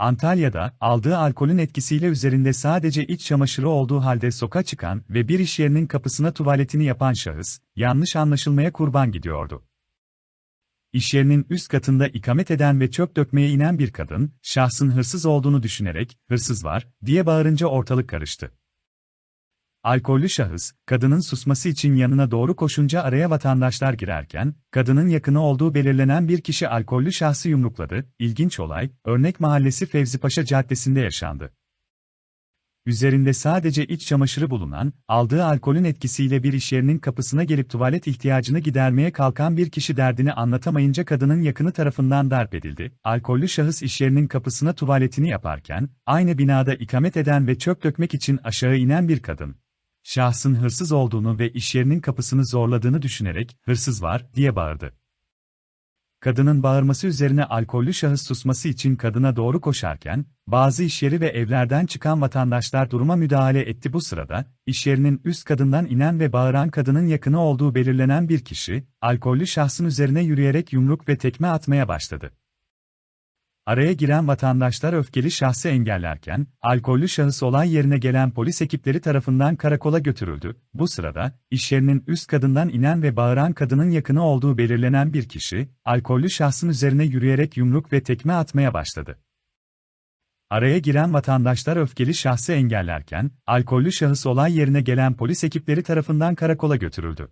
Antalya'da, aldığı alkolün etkisiyle üzerinde sadece iç çamaşırı olduğu halde sokağa çıkan ve bir iş yerinin kapısına tuvaletini yapan şahıs, yanlış anlaşılmaya kurban gidiyordu. İş yerinin üst katında ikamet eden ve çöp dökmeye inen bir kadın, şahsın hırsız olduğunu düşünerek, hırsız var, diye bağırınca ortalık karıştı. Alkollü şahıs, kadının susması için yanına doğru koşunca araya vatandaşlar girerken, kadının yakını olduğu belirlenen bir kişi alkollü şahsı yumrukladı. İlginç olay, Örnek Mahallesi Fevzipaşa Caddesi'nde yaşandı. Üzerinde sadece iç çamaşırı bulunan, aldığı alkolün etkisiyle bir iş yerinin kapısına gelip tuvalet ihtiyacını gidermeye kalkan bir kişi derdini anlatamayınca kadının yakını tarafından darp edildi. Alkollü şahıs iş yerinin kapısına tuvaletini yaparken, aynı binada ikamet eden ve çöp dökmek için aşağı inen bir kadın, şahsın hırsız olduğunu ve iş yerinin kapısını zorladığını düşünerek, hırsız var, diye bağırdı. Kadının bağırması üzerine alkollü şahıs susması için kadına doğru koşarken, bazı iş yeri ve evlerden çıkan vatandaşlar duruma müdahale etti bu sırada, iş yerinin üst kadından inen ve bağıran kadının yakını olduğu belirlenen bir kişi, alkollü şahsın üzerine yürüyerek yumruk ve tekme atmaya başladı. Araya giren vatandaşlar öfkeli şahsı engellerken, alkollü şahıs olay yerine gelen polis ekipleri tarafından karakola götürüldü. Bu sırada, iş yerinin üst kadından inen ve bağıran kadının yakını olduğu belirlenen bir kişi, alkollü şahsın üzerine yürüyerek yumruk ve tekme atmaya başladı. Araya giren vatandaşlar öfkeli şahsı engellerken, alkollü şahıs olay yerine gelen polis ekipleri tarafından karakola götürüldü.